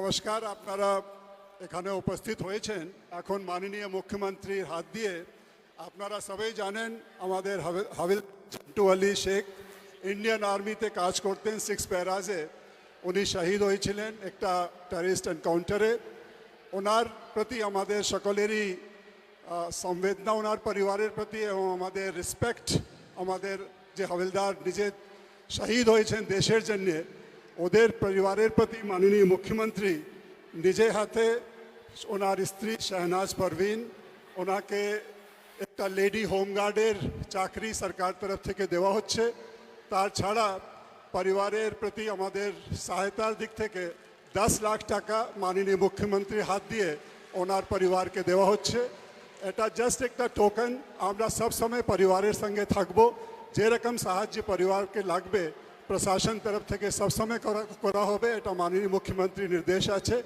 নমস্কার, আপনারা এখানে উপস্থিত হয়েছেন। এখন মাননীয় মুখ্যমন্ত্রীর হাত দিয়ে আপনারা সবাই জানেন, আমাদের হাবিল- চিন্টু আলী শেখ ইন্ডিয়ান আর্মিতে কাজ করতেন, সিক্স প্যারাজে। উনি শহীদ হয়েছিলেন একটা টেরিস্ট এনকাউন্টারে ওনার প্রতি আমাদের সকলেরই সংবেদনা, ওনার পরিবারের প্রতি এবং আমাদের রেসপেক্ট আমাদের যে হাবিলদার নিজে শহীদ হয়েছেন দেশের জন্যে। ওদের পরিবারের প্রতি মাননীয় মুখ্যমন্ত্রী নিজে হাতে ওনার স্ত্রী শাহনাজ পারভিন ওনাকে একটা লেডি হোমগার্ডের চাকরি সরকার তরফ থেকে দেওয়া হচ্ছে তার ছাড়া পরিবারের প্রতি আমাদের সহায়তার দিক থেকে দশ লাখ টাকা মাননীয় মুখ্যমন্ত্রীর হাত দিয়ে ওনার পরিবারকে দেওয়া হচ্ছে এটা জাস্ট একটা টোকেন আমরা সব সময় পরিবারের সঙ্গে থাকব যেরকম সাহায্য পরিবারকে লাগবে প্রশাসন তরফ থেকে সবসময় করা হবে, এটা মাননীয় মুখ্যমন্ত্রী নির্দেশ আছে।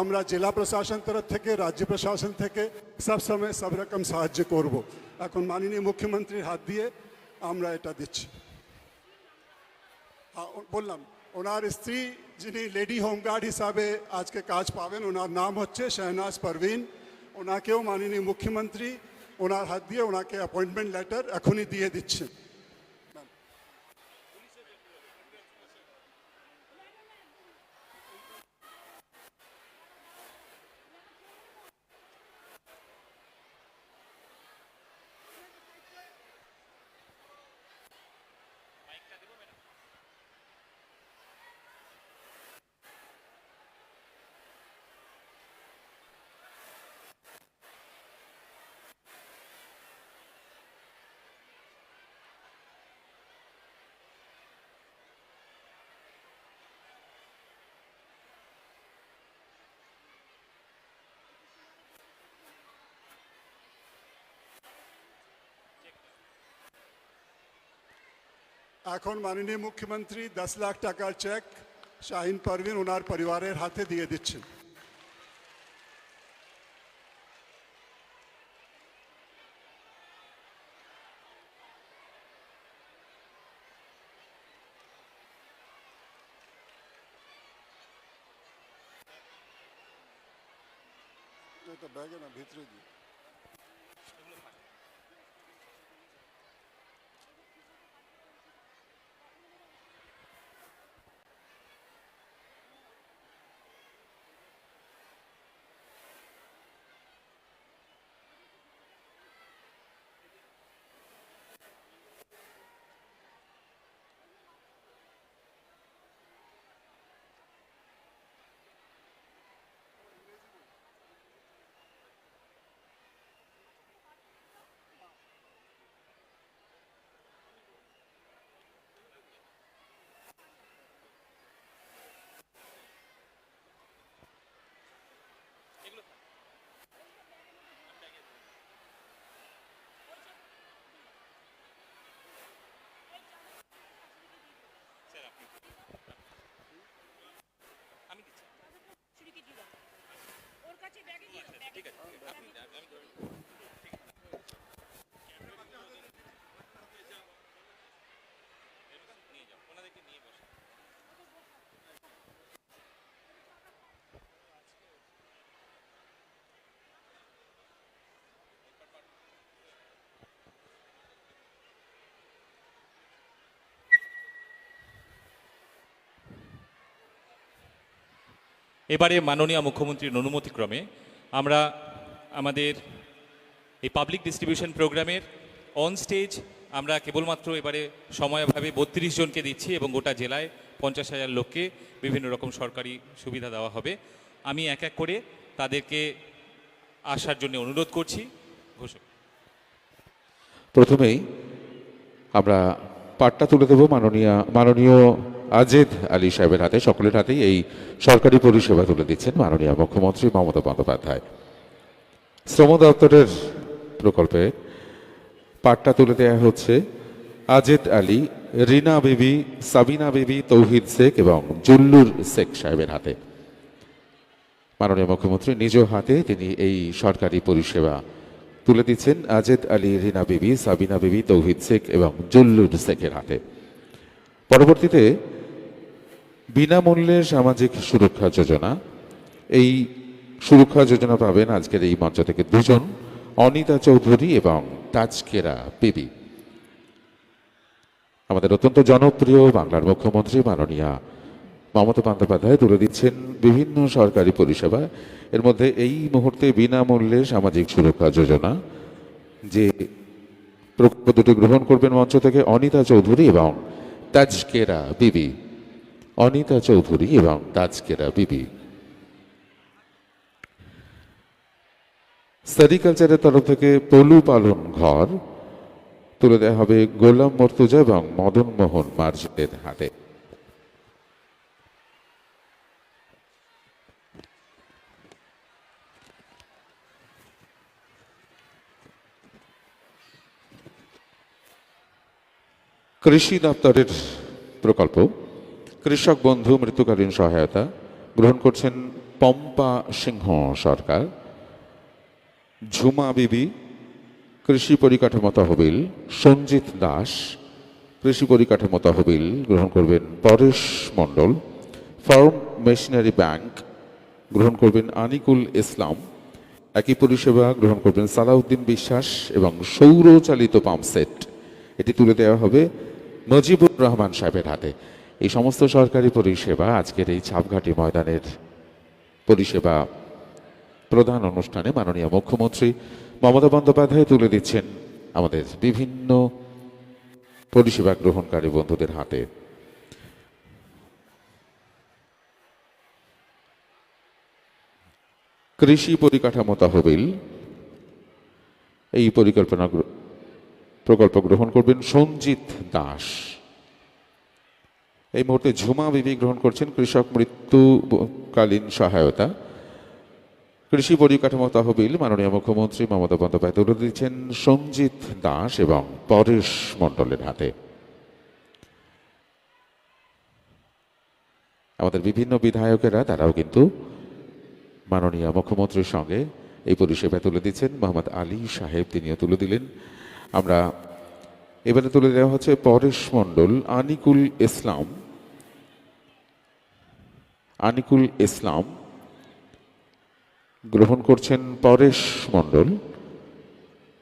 আমরা জেলা প্রশাসন তরফ থেকে, রাজ্য প্রশাসন থেকে সবসময় সব রকম সাহায্য করব। এখন মাননীয় মুখ্যমন্ত্রীর হাত দিয়ে আমরা এটা দিচ্ছি। বললাম, ওনার স্ত্রী যিনি লেডি হোমগার্ড হিসাবে আজকে কাজ পাবেন, ওনার নাম হচ্ছে শাহনাজ পারভিন। ওনাকেও মাননীয় মুখ্যমন্ত্রী ওনার হাত দিয়ে ওনাকে অ্যাপয়েন্টমেন্ট লেটার এখনই দিয়ে দিচ্ছেন। এখন মাননীয় মুখ্যমন্ত্রী দশ লাখ টাকার চেক শাহিন পারভিন ওনার পরিবারের হাতে দিয়ে দিচ্ছেন। ব্যাগে না, ভিতরে দিয়ে এবারে মাননীয় মুখ্যমন্ত্রীর অনুমতিক্রমে আমরা আমাদের এই পাবলিক ডিস্ট্রিবিউশন প্রোগ্রামের অন স্টেজ আমরা কেবলমাত্র এবারে সময়ভাবে বত্রিশ জনকে দিচ্ছি এবং গোটা জেলায় পঞ্চাশ হাজার লোককে বিভিন্ন রকম সরকারি সুবিধা দেওয়া হবে। আমি এক এক করে তাদেরকে আসার জন্য অনুরোধ করছি। ঘোষক। প্রথমেই আমরা পাঠটা তুলে দেব মাননীয় মাননীয় আজেদ আলী সাহেবের হাতে, সকলের হাতেই এই সরকারি পরিষেবা তুলে দিচ্ছেন মাননীয় মুখ্যমন্ত্রী মমতা বন্দ্যোপাধ্যায়। শ্রম দপ্তরের প্রকল্পে পাট্টা তুলে দেওয়া হচ্ছে আজেদ আলী, রিনা বিবি, সাবিনা বিবি, তৌহিদ শেখ এবং জুল্লুর শেখ সাহেবের হাতে। মাননীয় মুখ্যমন্ত্রী নিজ হাতে তিনি এই সরকারি পরিষেবা তুলে দিচ্ছেন আজেদ আলী, রিনা বিবি, সাবিনা বিবি, তৌহিদ শেখ এবং জুল্লুর শেখের হাতে। পরবর্তীতে বিনামূল্যে সামাজিক সুরক্ষা যোজনা। এই সুরক্ষা যোজনা পাবেন আজকের এই মঞ্চ থেকে দুজন, অনিতা চৌধুরী এবং তাজকেরা বিবি। আমাদের অত্যন্ত জনপ্রিয় বাংলার মুখ্যমন্ত্রী মাননীয়া মমতা বন্দ্যোপাধ্যায় তুলে দিচ্ছেন বিভিন্ন সরকারি পরিষেবা। এর মধ্যে এই মুহূর্তে বিনামূল্যে সামাজিক সুরক্ষা যোজনা, যে প্রকল্প দুটি গ্রহণ করবেন মঞ্চ থেকে অনিতা চৌধুরী এবং তাজকেরা বিবি। অনিতা চৌধুরী এবং তাজকেরা বিবি। সেরিকালচারের তরফ থেকে পলু পালন ঘর তুলে দেওয়া হবে গোলাম মর্তুজা এবং মদন মোহন মার্জের হাতে। কৃষি দপ্তরের প্রকল্প। কৃষক বন্ধু মৃত্যুকালীন সহায়তা গ্রহণ করছেন পম্পা সিংহ সরকার, ঝুমা বিবি, কৃষি পরিকাঠামো তহবিল, সঞ্জিত দাস, কৃষি পরিকাঠামো তহবিল গ্রহণ করবেন Paresh Mondal, farm machinery bank গ্রহণ করবেন আনিকুল ইসলাম, একই পরিষেবা গ্রহণ করবেন সালাউদ্দিন বিশ্বাস এবং সৌরচালিত পাম্প সেট। এটি তুলে দেওয়া হবে মজিবুর রহমান সাহেবের হাতে। এই সমস্ত সরকারি পরিষেবা আজকের এই ছাপঘাটি ময়দানের পরিষেবা প্রধান অনুষ্ঠানে মাননীয় মুখ্যমন্ত্রী মমতা বন্দ্যোপাধ্যায় তুলে দিচ্ছেন আমাদের বিভিন্ন পরিষেবা গ্রহণকারী বন্ধুদের হাতে। কৃষি পরিকাঠামো তহবিল, এই পরিকল্পনা প্রকল্প গ্রহণ করবেন সঞ্জিত দাস। এই মুহূর্তে ঝুমা বিবি গ্রহণ করছেন কৃষক মৃত্যুকালীন সহায়তা। কৃষি পরিকাঠামো তহবিল মাননীয় মুখ্যমন্ত্রী মমতা বন্দ্যোপাধ্যায় তুলে দিচ্ছেন সঞ্জিত দাস এবং পরেশ মণ্ডলের হাতে। আমাদের বিভিন্ন বিধায়কেরা, তারাও কিন্তু মাননীয় মুখ্যমন্ত্রীর সঙ্গে এই পরিষেবা তুলে দিচ্ছেন। মোহাম্মদ আলী সাহেব তিনিও তুলে দিলেন। আমরা এবারে তুলে দেওয়া হচ্ছে পরেশ মণ্ডল, আনিকুল ইসলাম আনিকুল ইসলাম গ্রহণ করছেন পরেশ মণ্ডল।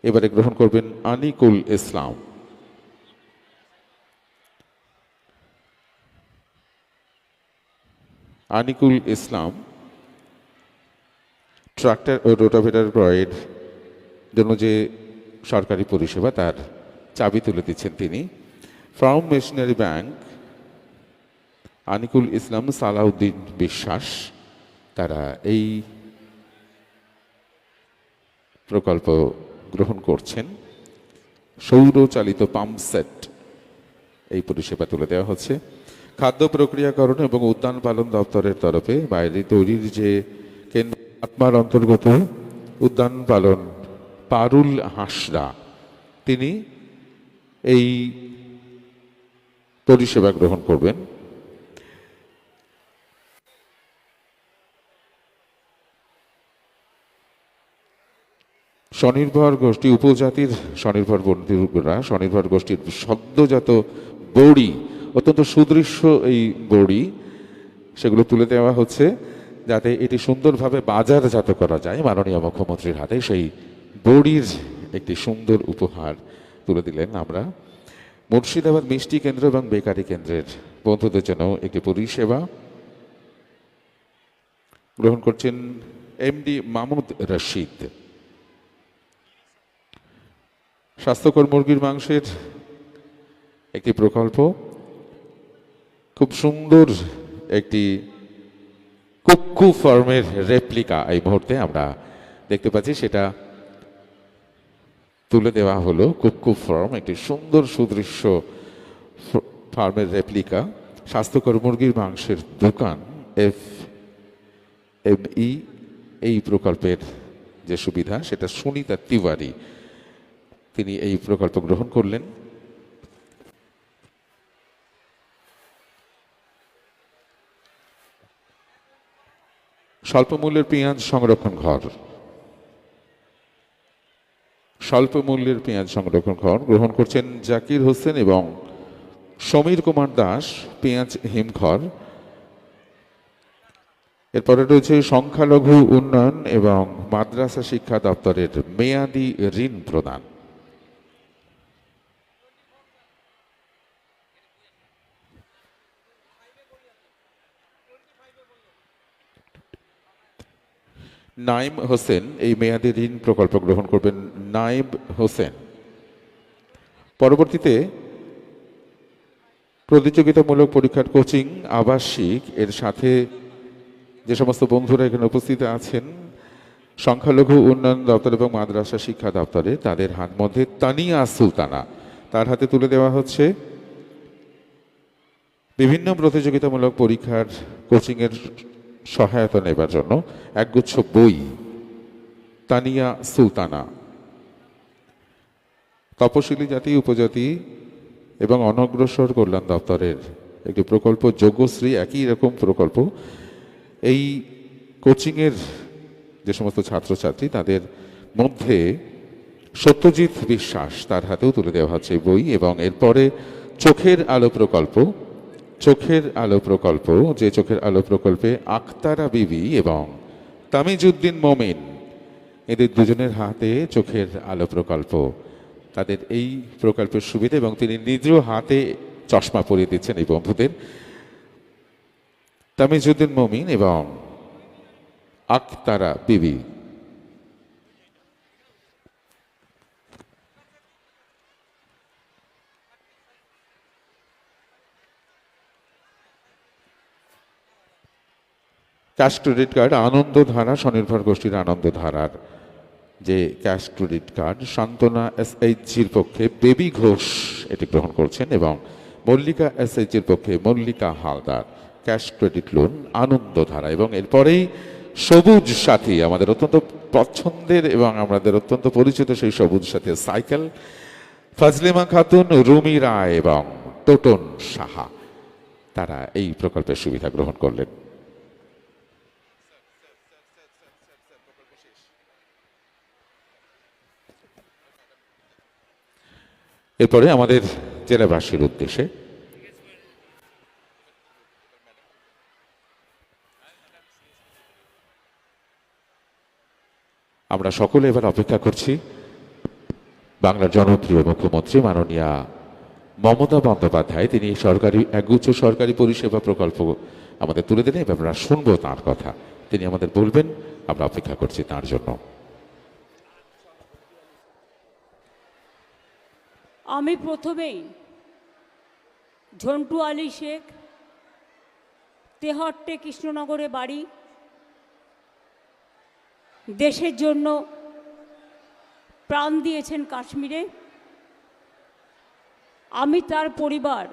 এবারে গ্রহণ করবেন আনিকুল ইসলাম। আনিকুল ইসলাম, ট্রাক্টর ও রোটাভেটার ক্রয়ের জন্য যে সরকারি পরিষেবা, তার চাবি তুলে দিচ্ছেন তিনি। Farm machinery bank Anikul Islam Salauddin Biswas, তারা এই প্রকল্প গ্রহণ করছেন। সৌরচালিত পাম্প সেট এই পরিষেবা তুলে দেওয়া হচ্ছে। খাদ্য প্রক্রিয়াকরণ এবং উদ্যান পালন দপ্তরের তরফে বাইরে তৈরির যে কেন্দ্র, আত্মার অন্তর্গত উদ্যান পালন পারুল হাসরা, তিনি এই পরিষেবা গ্রহণ করবেন। স্বনির্ভর গোষ্ঠী, উপজাতির স্বনির্ভর বন্ধুরা স্বনির্ভর গোষ্ঠীর সদ্যজাত বড়ি অত্যন্ত সুদৃশ্য এই বড়ি সেগুলো তুলে দেওয়া হচ্ছে যাতে এটি সুন্দরভাবে বাজারজাত করা যায় মাননীয় মুখ্যমন্ত্রীর হাতে। সেই বড়ির একটি সুন্দর উপহার তুলে দিলেন আমরা। মুর্শিদাবাদ মিষ্টি কেন্দ্র এবং বেকারি কেন্দ্রের বন্ধুদের জন্য একটি পরিষেবা গ্রহণ করছেন এমডি মামুদ রশিদ। স্বাস্থ্যকর মুরগির মাংসের একটি প্রকল্প, খুব সুন্দর একটি কুক্কু ফার্মের রেপ্লিকা এই মুহূর্তে আমরা দেখতে পাচ্ছি। সেটা তুলে দেওয়া হলো কুক্কু ফার্ম, একটি সুন্দর সুদৃশ্য ফার্মের রেপ্লিকা। স্বাস্থ্যকর মুরগির মাংসের দোকান, এফ এম ই, এই প্রকল্পের যে সুবিধা, সেটা সুনিতা তিওয়ারি তিনি এই প্রকল্প গ্রহণ করলেন। স্বল্প মূল্যের পেঁয়াজ সংরক্ষণ ঘর। স্বল্প মূল্যের পেঁয়াজ সংরক্ষণ ঘর গ্রহণ করছেন জাকির হোসেন এবং সমীর কুমার দাস, পেঁয়াজ হিমঘর এরপরে রয়েছে সংখ্যালঘু উন্নয়ন এবং মাদ্রাসা শিক্ষা দপ্তরের মেয়াদি ঋণ প্রদান। নাইম হোসেন এই মেয়াদি ঋণ প্রকল্প গ্রহণ করবেন। নাইব হোসেন। পরবর্তীতে প্রতিযোগিতামূলক পরীক্ষার কোচিং, আবাসিক, এর সাথে যে সমস্ত বন্ধুরা এখানে উপস্থিত আছেন, সংখ্যালঘু উন্নয়ন দপ্তর এবং মাদ্রাসা শিক্ষা দপ্তরে তাদের হাত মধ্যে তানিয়া সুলতানা। তার হাতে তুলে দেওয়া হচ্ছে বিভিন্ন প্রতিযোগিতামূলক পরীক্ষার কোচিংয়ের সহায়তা নেবার জন্য একগুচ্ছ বই, তানিয়া সুলতানা। তপশিলি জাতি, উপজাতি এবং অনগ্রসর কল্যাণ দপ্তরের একটি প্রকল্প যোগ্যশ্রী একই রকম প্রকল্প। এই কোচিংয়ের যে সমস্ত ছাত্রছাত্রী, তাদের মধ্যে সত্যজিৎ বিশ্বাস তার হাতেও তুলে দেওয়া হচ্ছে বই এবং এরপরে চোখের আলো প্রকল্প। চোখের আলো প্রকল্প, যে চোখের আলো প্রকল্পে আক্তারা বিবি এবং তামিজউদ্দিন মমিন, এদের দুজনের হাতে চোখের আলো প্রকল্প। তাদের এই প্রকল্পের সুবিধা এবং তিনি নিজেও হাতে চশমা পরিয়ে দিচ্ছেন এই বন্ধুদের। তামিজউদ্দিন মমিন এবং আক্তারা বিবি। ক্যাশ ক্রেডিট কার্ড, আনন্দধারা, স্বনির্ভর গোষ্ঠীর আনন্দধারার। যে ক্যাশ ক্রেডিট কার্ড, সান্ত্বনা এসএইচজির পক্ষে বেবি ঘোষ এটি গ্রহণ করছেন এবং মল্লিকা এসএইচজির পক্ষে Mallika Haldar. Cash credit loan, Anandadhara এবং এরপরেই সবুজ সাথী, আমাদের অত্যন্ত পছন্দের এবং আমাদের অত্যন্ত পরিচিত সেই সবুজ সাথী সাইকেল, ফাজলিমা খাতুন, রুমি রায় এবং টোটন সাহা, তারা এই প্রকল্পের সুবিধা গ্রহণ করলেন। এরপরে আমাদের জেলাবাসীর উদ্দেশ্যে। আমরা সকলে এবার অপেক্ষা করছি বাংলার জনপ্রিয় মুখ্যমন্ত্রী মাননীয়া মমতা বন্দ্যোপাধ্যায়। তিনি সরকারি একগুচ্ছ সরকারি পরিষেবা প্রকল্প আমাদের তুলে দিলেন এবার আমরা শুনব তাঁর কথা। তিনি আমাদের বলবেন, আমরা অপেক্ষা করছি তার জন্য। আমি প্রথমেই ঝন্টু আলী শেখ, তেহট্টে কৃষ্ণনগরে বাড়ি। দেশের জন্য প্রাণ দিয়েছেন কাশ্মীরে। আমি তার পরিবার,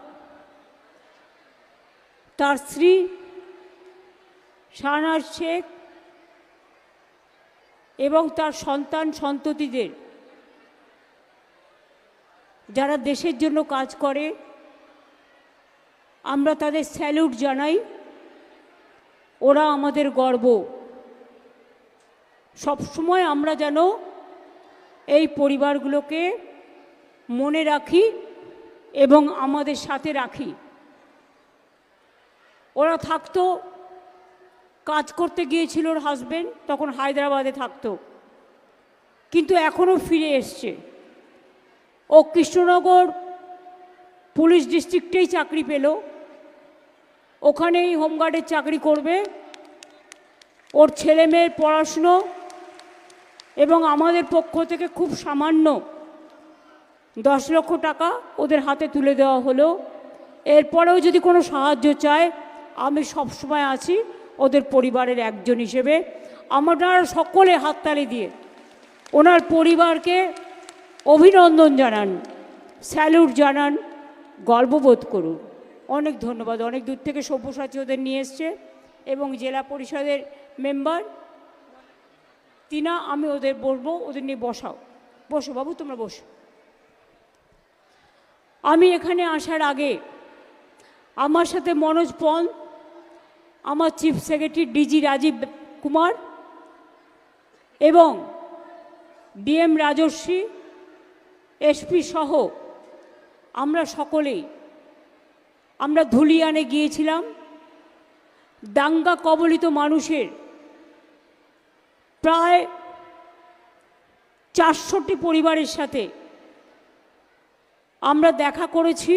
তার স্ত্রী, শাহনাজ শেখ এবং তার সন্তান সন্ততিদের যারা দেশের জন্য কাজ করে, আমরা তাদের স্যালুট জানাই। ওরা আমাদের গর্ব। সবসময় আমরা যেন এই পরিবারগুলোকে মনে রাখি এবং আমাদের সাথে রাখি। ওরা থাকতো, কাজ করতে গিয়েছিল ওর হাজবেন্ড তখন হায়দ্রাবাদে থাকতো। কিন্তু এখনও ফিরে এসছে। ও কৃষ্ণনগর পুলিশ ডিস্ট্রিক্টেই চাকরি পেল। ওখানেই হোমগার্ডের চাকরি করবে। ওর ছেলে মেয়ের পড়াশুনো এবং আমাদের পক্ষ থেকে খুব সামান্য দশ লক্ষ টাকা ওদের হাতে তুলে দেওয়া হলো। এরপরেও যদি কোনো সাহায্য চায়, আমি সবসময় আছি ওদের পরিবারের একজন হিসেবে। আমরা সকলে হাততালি দিয়ে ওনার পরিবারকে অভিনন্দন জানান, স্যালুট জানান, গর্ববোধ করুন। অনেক ধন্যবাদ। অনেক দূর থেকে সব্যসাচী ওদের নিয়ে এসছে এবং জেলা পরিষদের মেম্বার। তিনা আমি ওদের বলব, ওদের নিয়ে বসাও। বসো বাবু, তোমরা বসো। আমি এখানে আসার আগে আমার সাথে মনোজ পন আমার chief secretary DG Rajeev Kumar এবং ডিএম রাজস্বী এসপি সহ আমরা সকলেই, আমরা ধুলিয়ানে গিয়েছিলাম। দাঙ্গা কবলিত মানুষের প্রায় চারশোটি পরিবারের সাথে আমরা দেখা করেছি।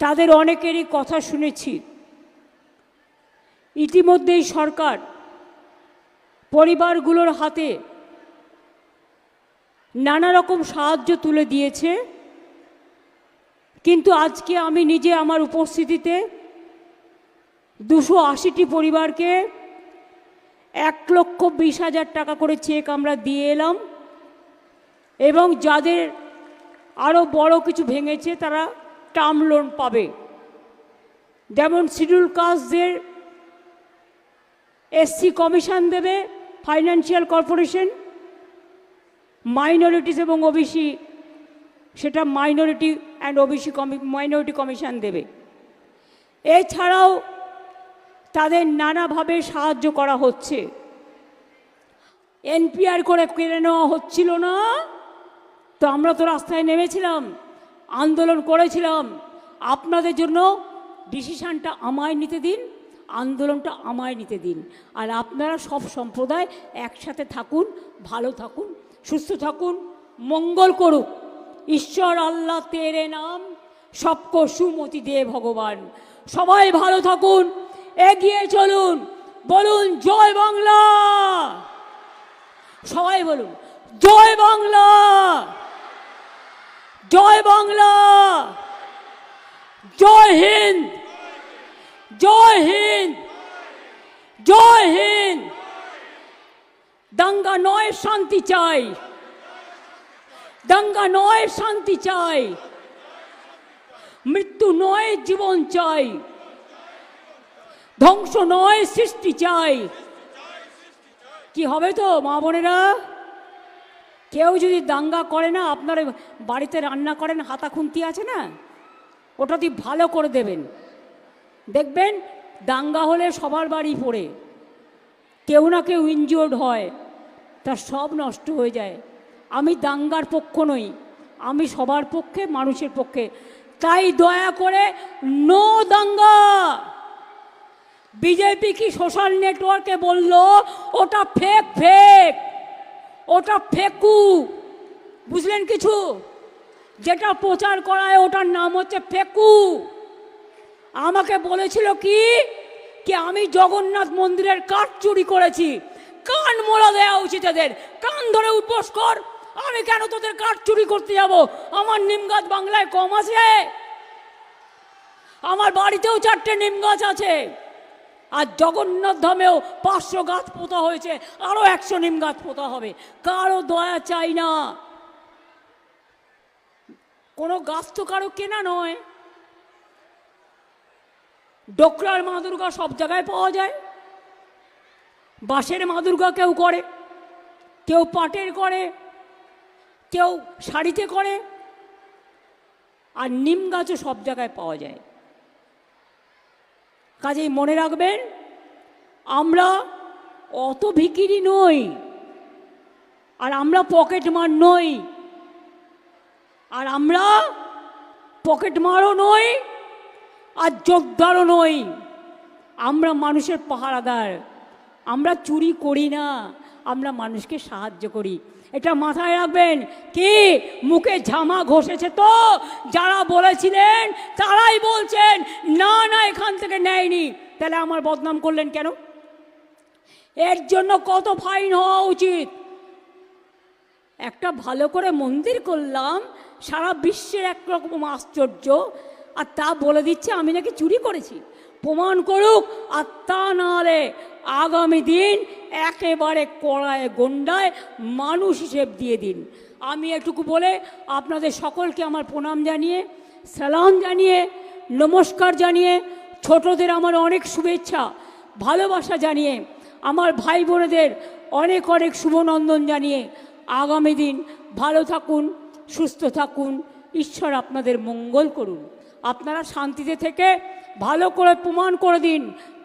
তাদের অনেকেরই কথা শুনেছি। ইতিমধ্যেই সরকার পরিবারগুলোর হাতে নানা রকম সাহায্য তুলে দিয়েছে। কিন্তু আজকে আমি নিজে আমার উপস্থিতিতে দুশো আশিটি পরিবারকে এক লক্ষ বিশ হাজার টাকা করে চেক আমরা দিয়ে এলাম। এবং যাদের আরও বড় কিছু ভেঙেছে, তারা টার্ম লোন পাবে। যেমন শিডিউল কাস্টদের এসসি কমিশন দেবে, ফাইন্যান্সিয়াল কর্পোরেশন মাইনরিটিস এবং ওবিসি সেটা মাইনরিটি অ্যান্ড ওবিসি কমি মাইনরিটি কমিশন দেবে। এছাড়াও তাদের নানাভাবে সাহায্য করা হচ্ছে। এনপিআর করে কেড়ে নেওয়া হচ্ছিল না। তো আমরা তো রাস্তায় নেমেছিলাম, আন্দোলন করেছিলাম। আপনাদের জন্য ডিসিশানটা আমায় নিতে দিন, আন্দোলনটা আমায় নিতে দিন। আর আপনারা সব সম্প্রদায় একসাথে থাকুন, ভালো থাকুন সুস্থ থাকুন, মঙ্গল করুক। ঈশ্বর আল্লাহ তেরে নাম, সবকো সুমতি দে ভগবান। সবাই ভালো থাকুন, এগিয়ে চলুন, বলুন জয় বাংলা। সবাই বলুন, জয় বাংলা। জয় বাংলা। জয় হিন্দ। জয় হিন্দ। জয় হিন্দ। দাঙ্গা নয় শান্তি চাই দাঙ্গা নয় শান্তি চাই মৃত্যু নয় জীবন চাই ধ্বংস নয় সৃষ্টি চাই কি হবে তো, মা বোনেরা? কেউ যদি দাঙ্গা করে না, আপনার বাড়িতে রান্না করেন, হাতা খুন্তি আছে না? ওটা দিয়ে ভালো করে দেবেন। দেখবেন, দাঙ্গা হলে সবার বাড়ি পড়ে। কেউ না কেউ ইনজিওর্ড হয়। তার সব নষ্ট হয়ে যায়। আমি দাঙ্গার পক্ষ নই, আমি সবার পক্ষে, মানুষের পক্ষে। তাই দয়া করে নো দাঙ্গা। বিজেপি কি সোশ্যাল নেটওয়ার্কে বলল, ওটা ফেক ফেক ওটা ফেকু। বুঝলেন কিছু? যেটা প্রচার করায় ওটার নাম হচ্ছে ফেকু। আমাকে বলেছিল কি কি আমি জগন্নাথ মন্দিরের কাঠ চুরি করেছি কান মোড়া দেওয়া উচিত এদের। কান ধরে উদ্বোস কর। আমি কেন তোদের কাঠ চুরি করতে যাব? আমার নিম গাছ বাংলায় কম আছে। আমার বাড়িতেও চারটে নিম গাছ আছে। আর জগন্নাথ ধামেও পাঁচশো গাছ পোতা হয়েছে। আরও একশো নিম গাছ পোতা হবে। কারও দয়া চাই না। কোনো গাছ তো কারও কেনা নয়। ডোকরার মা দুর্গা সব জায়গায় পাওয়া যায়। বাঁশের মা দুর্গা কেউ করে, কেউ পাটের করে, কেউ শাড়িতে করে, আর নিম গাছও সব জায়গায় পাওয়া যায়। কাজেই মনে রাখবেন, আমরা অত ভিকিরি নই, আর আমরা পকেট মার নই, আর আমরা পকেট মারও নই, আর যোগদারও নই, আমরা মানুষের পাহারাদার। আমরা চুরি করি না, আমরা মানুষকে সাহায্য করি। এটা মাথায় রাখবেন, কি? মুখে ঝামা ঘষেছে তো, যারা বলেছিলেন তারাই বলছেন, না না, এখান থেকে নেয়নি। তাহলে আমার বদনাম করলেন কেন? এর জন্য কত ফাইন হওয়া উচিত? একটা ভালো করে মন্দির করলাম, সারা বিশ্বের একরকম আশ্চর্য, আর তা বলে দিচ্ছে, আমি নাকি চুরি করেছি। প্রমাণ করুক আর তা নাহলে আগামী দিন একেবারে কড়ায় গন্ডায় মানুষ হিসেব দিয়ে দিন। আমি এটুকু বলে আপনাদের সকলকে আমার প্রণাম জানিয়ে, সালাম জানিয়ে, নমস্কার জানিয়ে, ছোটদের আমার অনেক শুভেচ্ছা, ভালোবাসা জানিয়ে, আমার ভাই বোনেদের অনেক অনেক শুভনন্দন জানিয়ে আগামী দিন ভালো থাকুন, সুস্থ থাকুন, ঈশ্বর আপনাদের মঙ্গল করুন। আপনারা শান্তিতে থেকে ভালো করে প্রমাণ করে দিন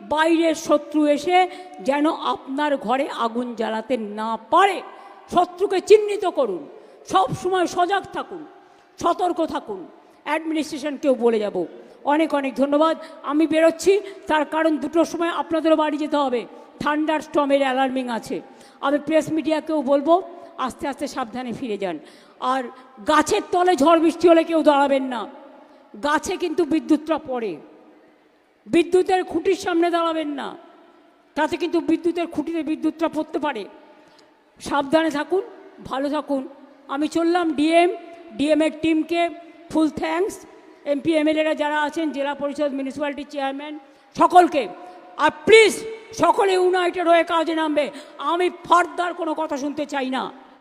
বাইরের শত্রু এসে যেন আপনার ঘরে আগুন জ্বালাতে না পারে। শত্রুকে চিহ্নিত করুন। সব সময় সজাগ থাকুন। সতর্ক থাকুন। অ্যাডমিনিস্ট্রেশনকেও বলে যাব। অনেক অনেক ধন্যবাদ। আমি বেরোচ্ছি। তার কারণ দুটোর সময় আপনাদেরও বাড়ি যেতে হবে। থান্ডার স্টমের অ্যালার্মিং আছে। আমি প্রেস মিডিয়াকেও বলব। আস্তে আস্তে সাবধানে ফিরে যান। আর গাছের তলে ঝড় বৃষ্টি হলে কেউ দাঁড়াবেন না। গাছে কিন্তু বিদ্যুৎটা পড়ে। বিদ্যুতের খুঁটির সামনে দাঁড়াবেন না। তাতে কিন্তু বিদ্যুতের খুঁটিতে বিদ্যুৎটা পড়তে পারে। সাবধানে থাকুন, ভালো থাকুন। আমি চললাম ডিএম, ডিএমের টিমকে ফুল থ্যাঙ্কস। এমপি, এমএলএরা যারা আছেন, জেলা পরিষদ, মিউনিসিপ্যালিটি চেয়ারম্যান, সকলকে। আর প্লিজ, সকলে ইউনাইটেড হয়ে কাজে নামবে। আমি ফার্দার কোনো কথা শুনতে চাই না।